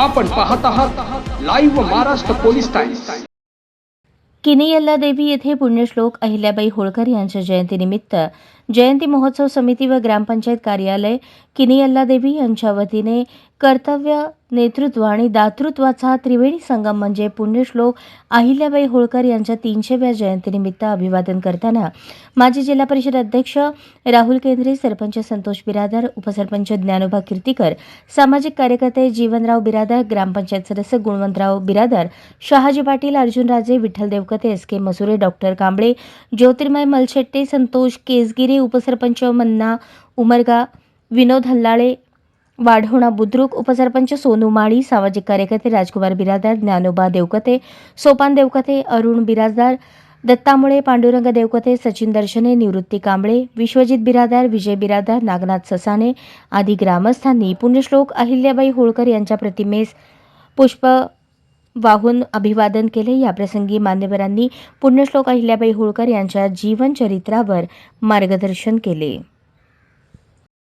आपण पाहत आहात लाईव्ह महाराष्ट्र पोलीस टाइम्स किनियल्ला देवी येथे पुण्यश्लोक अहिल्याबाई होळकर यांच्या जयंतीनिमित्त जयंती महोत्सव समिती व ग्रामपंचायत कार्यालय किनियल्ला देवी यांच्या वतीने कर्तव्य नेतृत्व आणि दातृत्वाचा त्रिवेणी संगम म्हणजे पुण्यश्लोक अहिल्याबाई होळकर यांच्या तीनशेव्या जयंतीनिमित्त अभिवादन करताना माजी जिल्हा परिषद अध्यक्ष राहुल केंद्रे सरपंच संतोष बिरादर उपसरपंच ज्ञानोबा कीर्तीकर सामाजिक कार्यकर्ते जीवनराव बिरादर ग्रामपंचायत सदस्य Gunwantrao Biradar Shahaji Patil Arjunraje Vitthal Devkate S K Masure doctor Kamble Jyotirmay Malshette Santosh केसगिरे उपसरपंच मन्ना उमरगा विनोद हल्लाळे वाढवणा बुद्रुक उपसरपंच सोनू माळी सामाजिक कार्यकर्ते राजकुमार बिरादार ज्ञानोबा देवकते सोपान देवकते अरुण बिराजदार दत्तामुळे पांडुरंग देवकते सचिन दर्शने निवृत्ती कांबळे विश्वजित बिरादार विजय बिरादार नागनाथ ससाणे आदी ग्रामस्थांनी पुण्यश्लोक अहिल्याबाई होळकर यांच्या प्रतिमेस पुष्प वाहून अभिवादन केले. याप्रसंगी मान्यवरांनी पुण्यश्लोक अहिल्याबाई होळकर यांच्या जीवनचरित्रावर मार्गदर्शन केले.